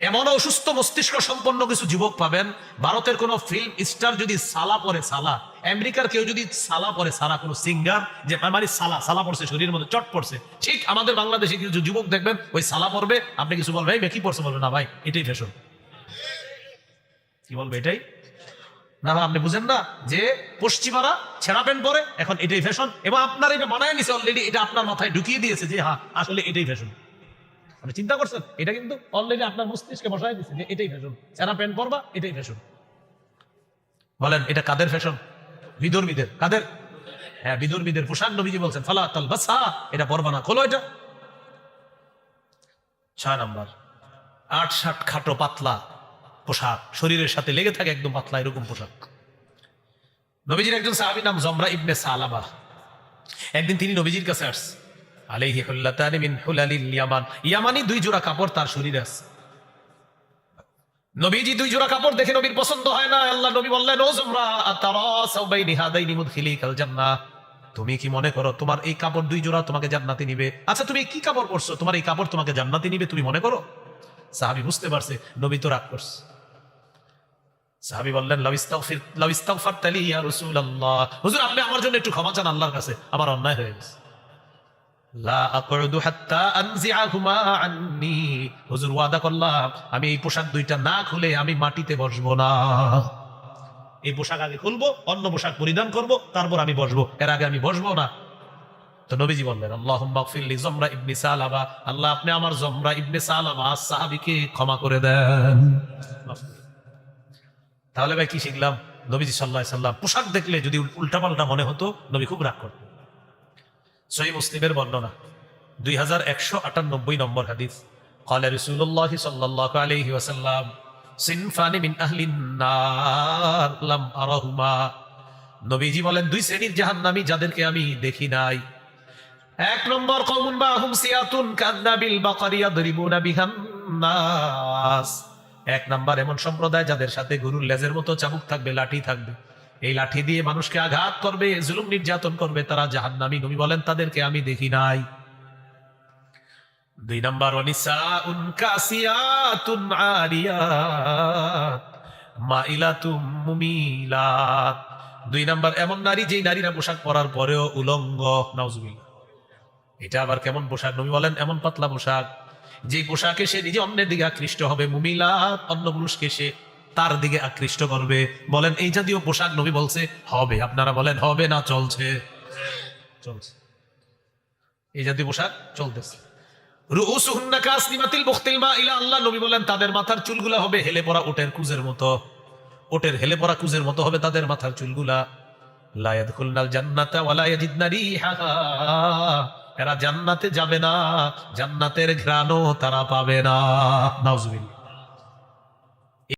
এমন অসুস্থ মস্তিষ্ক সম্পন্ন কিছু যুবক পাবেন, ভারতের কোন ফিল্ম স্টার যদি সালা পরে সালা, আমেরিকার কেউ যদি সালা পরে সারা কোন সিঙ্গার যে মানে সালা সালা পড়ছে, শরীরের মধ্যে চট পড়ছে, ঠিক আমাদের বাংলাদেশে কিছু যুবক দেখবেন, ওই সালা পড়বে, আপনি কিছু বলবেন ভাই কি পড়ছে, বলবে, না ভাই, এটাই ফ্যাশন কি বলবে এটাই? না না, আপনি বুঝেন না যে পশ্চিমারা ছেঁড়া প্যান্ট পরে, এখন এটাই ফ্যাশন এবং আপনার এটা বানায় নিছে অলরেডি এটা আপনার মাথায় ঢুকিয়ে দিয়েছে যে হ্যাঁ আসলে এটাই ফ্যাশন আপনি চিন্তা করছেন, এটা কিন্তু অলরেডি আপনার মস্তিষ্কে বসায় দিচ্ছে যে এটাই ফ্যাশন ছেঁড়া প্যান্ট পরবা, এটাই ফ্যাশন বলেন, এটা কাদের ফ্যাশন বিদর্মীদের কাদের? হ্যাঁ বিদর্মীদের পোশাক নবীজি বলছেন, ফালা তাল বাসা, এটা পরবা না, খোলো এটা। ছয় নাম্বার, আট ষাট খাটো পাতলা পোশাক, শরীরের সাথে লেগে থাকে একদম পাতলা, এরকম পোশাক। নবীজির একজন সাহাবি নাম জমরা ইবনে সালাবা একদিন তিনি নবীজির কাছে আসছে। তুমি কি মনে করো, তোমার এই কাপড় দুই জোড়া তোমাকে জান্নাতে নিবে? আচ্ছা তুমি কি কাপড় পরছো? তোমার এই কাপড় তোমাকে জান্নাতে নিবে, তুমি মনে করো? সাহাবি বুঝতে পারছে, নবী তো রাগ করছে। সাহাবি বললেন, লাউ আমার জন্য একটু ক্ষমা চান, আল্লাহর কাছে। আমার অন্যায় হয়ে গেছে। হুজুর ওয়াদা করলাম, আমি এই পোশাক দুইটা না খুলে আমি মাটিতে বসবো না। এই পোশাক আগে খুলবো, অন্য পোশাক পরিধান করব, তারপর আমি বসবো। এর আগে আমি বসবো না। তো নবীজি বললেন, আল্লাহুম্মা গফিরলি জমরা ইবনে সালাবা আল্লাহ, আপনি আমার জমরা ইবনে সালাবা সাহাবীকে ক্ষমা করে দেন। তাহলে ভাই কি শিখলাম? নবীজি সাল্লাহ সাল্লাম, পোশাক দেখলে যদি উল্টাপাল্টা মনে হতো, নবী খুব রাগ করতেন। সহি মুসলিমের বর্ণনা দুই হাজার একশো আটানব্বই নম্বর হাদিস قال رسول الله صلى الله عليه وسلم صنفان من أهل النار لم أرهما নবীজি বলেন দুই শ্রেণীর জাহান্নামী যাদেরকে আমি দেখি নাই এক নম্বর কমুন বা হুম সিয়াতুন কান্নাবিল বাকারিয়া দরিবুনা বিহান নাস এক নাম্বার এমন সম্প্রদায় যাদের সাথে গরুর লেজের মতো চাবুক থাকবে লাঠি থাকবে এই লাঠি দিয়ে মানুষকে আঘাত করবে, জুলুম নির্যাতন করবে, তারা জাহান্নামী। নবী বলেন, তাদেরকে আমি দেখি নাই। দুই নম্বর অনিসাউন কাসিয়াতুন আরিয়াত মাইলাতুম মুমিলাত। দুই নাম্বার, এমন নারী যেই নারীরা পোশাক পরার পরেও উলঙ্গ। নাউজুবিল্লাহ। এটা আবার কেমন পোশাক? নবী বলেন, এমন পাতলা পোশাক। যে পোশাকে সে নিজে অন্যের দিকে আকৃষ্ট হবে, মুমিলাত, অন্য পুরুষকে সে তার দিকে আকৃষ্ট করবে। বলেন, এই জাতীয় পোশাক নবী বলছে, হবে। আপনারা বলেন, হবে না, চলছে। চলছে। এই জাতীয় পোশাক চলতেছে। আল্লাহ। নবী বলেন, তাদের মাথার চুলগুলা হবে হেলে ওটের মতো। ওটের হেলে কুজের মতো হবে তাদের মাথার চুলগুলা। এরা জান্নাতে যাবে না, জান্নাতের ঘ্রাণও তারা পাবে না। নাউজুবিল্লাহ।